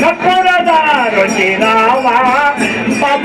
ನಕ್ಕುರದ ರುಚಿರಾಮ ಪಾಪ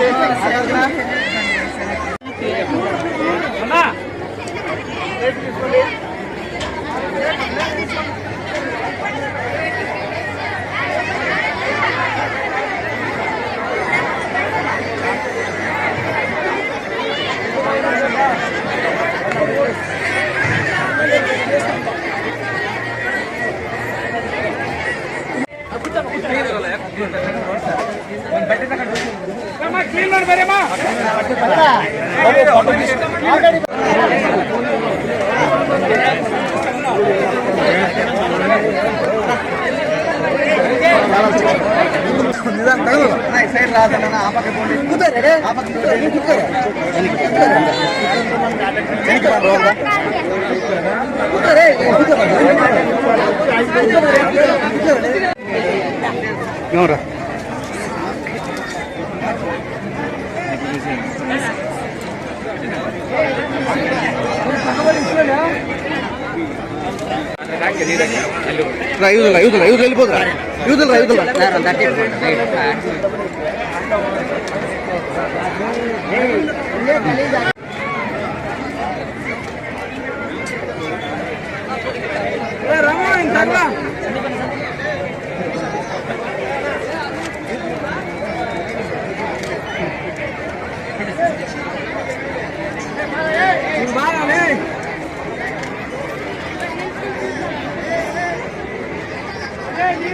好的好的 యూదులు యూదులు యూదులు వెళ్ళిపోతురా యూదులు యూదులు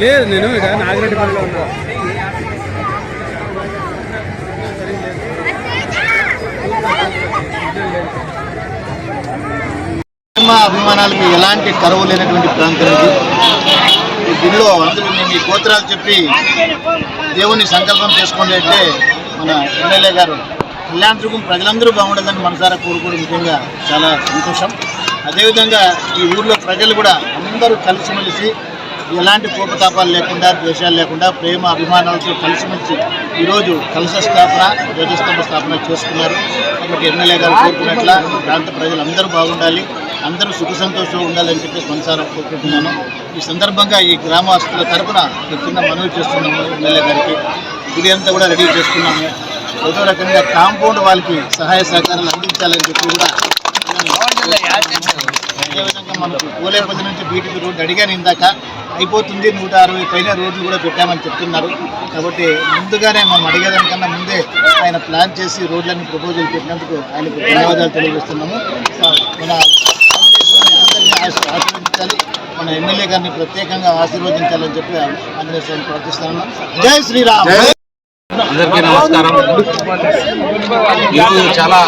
లేదు నేను ఇక్కడ నాగిరెడ్డి పనిలో ఉన్నా. అభిమానాలకి ఎలాంటి కరువు లేనటువంటి ప్రాంతం ఇది? ఈ గుడిలో మేము ఈ గోత్రాలు చెప్పి దేవుని సంకల్పం చేసుకోండి అంటే మన ఎమ్మెల్యే గారు కళ్యాణదుర్గం ప్రజలందరూ బాగుండదని మనసారా కోరుకోవడం ముఖ్యంగా చాలా సంతోషం. అదేవిధంగా ఈ ఊర్లో ప్రజలు కూడా అందరూ కలిసిమెలిసి ఎలాంటి కోపతాపాలు లేకుండా ద్వేషాలు లేకుండా ప్రేమ అభిమానాలతో కలిసిమెలిసి ఈరోజు కలశ స్థాపన ధ్వజస్తంభ స్థాపన చేసుకున్నారు. కాబట్టి ఎమ్మెల్యే గారు కోరుకున్నట్ల ప్రాంత ప్రజలు అందరూ బాగుండాలి అందరూ సుఖ సంతోషంగా ఉండాలని చెప్పి కొనసారా కోరుకుంటున్నాను. ఈ సందర్భంగా ఈ గ్రామస్తుల తరఫున చిన్న మనవి చేస్తున్నాము ఎమ్మెల్యే గారికి. గుడి అంతా కూడా రెడీ చేసుకున్నాము. ఏదో రకంగా కాంపౌండ్ వాళ్ళకి సహాయ సహకారాలు అందించాలని చెప్పి కూడా అదేవిధంగా మనకు కోలేపతి నుంచి బీటీపీ రోడ్డు అడిగాను ఇందాక. అయిపోతుంది నూట అరవై పైన రోడ్లు కూడా పెట్టామని చెప్తున్నారు. కాబట్టి ముందుగానే మనం అడిగేదానికన్నా ముందే ఆయన ప్లాన్ చేసి రోడ్లన్నీ ప్రపోజల్ పెట్టినందుకు ఆయనకు ధన్యవాదాలు తెలియజేస్తున్నాము. మన ఆశీర్వదించాలి. మన ఎమ్మెల్యే గారిని ప్రత్యేకంగా ఆశీర్వదించాలని చెప్పి ఆంజనేయ స్వామి ప్రార్థిస్తున్నాను. జై శ్రీరామ్! అందరికీ నమస్కారం. ఈరోజు చాలా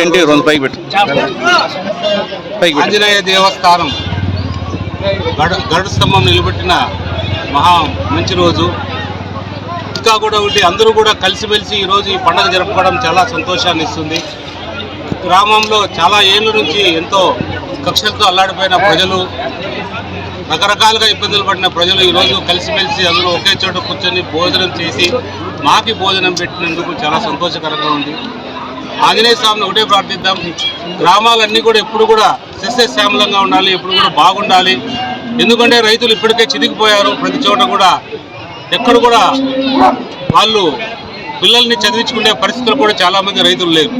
రెండు పైకి పెట్టు. ఆంజనేయ దేవస్థానం గడు గరుడు స్తంభం నిలబెట్టిన మహా మంచి రోజు. ఇంకా కూడా ఒకటి అందరూ కూడా కలిసిమెలిసి ఈరోజు ఈ పండుగ జరుపుకోవడం చాలా సంతోషాన్ని ఇస్తుంది. గ్రామంలో చాలా ఏళ్ళ నుంచి ఎంతో కక్షలతో అల్లాడిపోయిన ప్రజలు రకరకాలుగా ఇబ్బందులు పడిన ప్రజలు ఈరోజు కలిసిమెలిసి అందరూ ఒకే చోట కూర్చొని భోజనం చేసి మాకి భోజనం పెట్టినందుకు చాలా సంతోషకరంగా ఉంది. ఆంజనేయ స్వామిని ఒకటే ప్రార్థిద్దాం. గ్రామాలన్నీ కూడా ఎప్పుడు కూడా సస్యశ్యామలంగా ఉండాలి ఎప్పుడు కూడా బాగుండాలి. ఎందుకంటే రైతులు ఇప్పటికే చిదిగిపోయారు ప్రతి చోట కూడా ఎక్కడ కూడా వాళ్ళు పిల్లల్ని చదివించుకునే పరిస్థితులు కూడా చాలామంది రైతులు లేరు.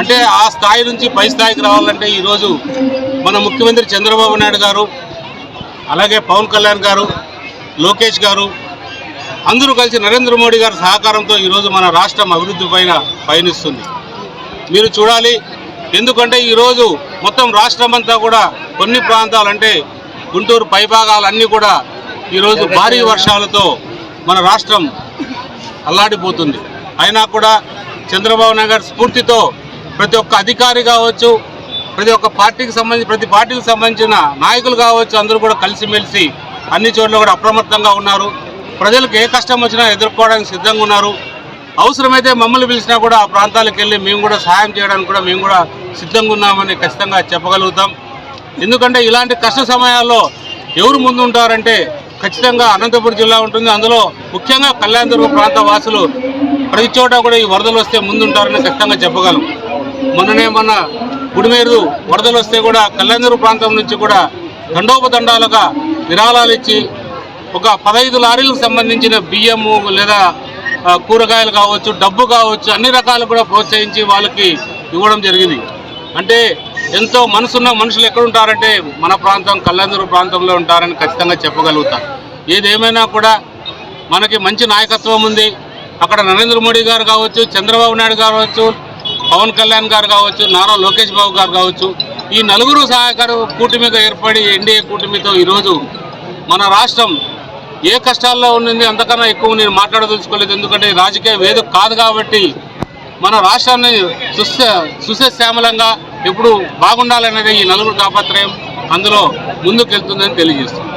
అంటే ఆ స్థాయి నుంచి పై స్థాయికి రావాలంటే ఈరోజు మన ముఖ్యమంత్రి చంద్రబాబు నాయుడు గారు అలాగే పవన్ కళ్యాణ్ గారు లోకేష్ గారు అందరూ కలిసి నరేంద్ర మోడీ గారి సహకారంతో ఈరోజు మన రాష్ట్రం అభివృద్ధి పైన పయనిస్తుంది. మీరు చూడాలి ఎందుకంటే ఈరోజు మొత్తం రాష్ట్రం అంతా కూడా కొన్ని ప్రాంతాలంటే గుంటూరు పైభాగాలన్నీ కూడా ఈరోజు భారీ వర్షాలతో మన రాష్ట్రం అల్లాడిపోతుంది. అయినా కూడా చంద్రబాబు నాయుడు గారి స్ఫూర్తితో ప్రతి ఒక్క అధికారి కావచ్చు ప్రతి ఒక్క పార్టీకి సంబంధించి ప్రతి పార్టీకి సంబంధించిన నాయకులు కావచ్చు అందరూ కూడా కలిసిమెలిసి అన్ని చోట్ల కూడా అప్రమత్తంగా ఉన్నారు. ప్రజలకు ఏ కష్టం వచ్చినా ఎదుర్కోవడానికి సిద్ధంగా ఉన్నారు. అవసరమైతే మమ్మల్ని పిలిచినా కూడా ఆ ప్రాంతాలకు వెళ్ళి మేము కూడా సహాయం చేయడానికి కూడా మేము కూడా సిద్ధంగా ఉన్నామని ఖచ్చితంగా చెప్పగలుగుతాం. ఎందుకంటే ఇలాంటి కష్ట సమయాల్లో ఎవరు ముందు ఉంటారంటే ఖచ్చితంగా అనంతపురం జిల్లా ఉంటుంది. అందులో ముఖ్యంగా కళ్యాణదుర్గ ప్రాంత వాసులు ప్రతి చోట కూడా ఈ వరదలు వస్తే ముందుంటారని ఖచ్చితంగా చెప్పగలం. మొన్ననే మొన్న గుడిమేరు వరదలు వస్తే కూడా కళ్యాణదుర్గ ప్రాంతం నుంచి కూడా దండోపదండాలుగా విరాళాలు ఇచ్చి ఒక పదహైదు లారీలకు సంబంధించిన బియ్యము లేదా కూరగాయలు కావచ్చు డబ్బు కావచ్చు అన్ని రకాలు కూడా ప్రోత్సహించి వాళ్ళకి ఇవ్వడం జరిగింది. అంటే ఎంతో మనసున్న మనుషులు ఎక్కడుంటారంటే మన ప్రాంతం కళ్యాణదుర్గ ప్రాంతంలో ఉంటారని ఖచ్చితంగా చెప్పగలుగుతాం ఏదేమైనా కూడా మనకి మంచి నాయకత్వం ఉంది. అక్కడ నరేంద్ర మోడీ గారు కావచ్చు చంద్రబాబు నాయుడు గారు కావచ్చు పవన్ కళ్యాణ్ గారు కావచ్చు నారా లోకేష్ బాబు గారు కావచ్చు ఈ నలుగురు సహాయకారు కూటమిగా ఏర్పడి ఎన్డీఏ కూటమితో ఈరోజు మన రాష్ట్రం ఏ కష్టాల్లో ఉన్నది అంతకన్నా ఎక్కువ నేను మాట్లాడదలుచుకోలేదు. ఎందుకంటే రాజకీయ వేదిక కాదు కాబట్టి మన రాష్ట్రాన్ని సుస్థ సుశశ్యామలంగా ఎప్పుడు బాగుండాలనేది ఈ నలుగురు తాపత్రయం. అందులో ముందుకెళ్తుందని తెలియజేస్తుంది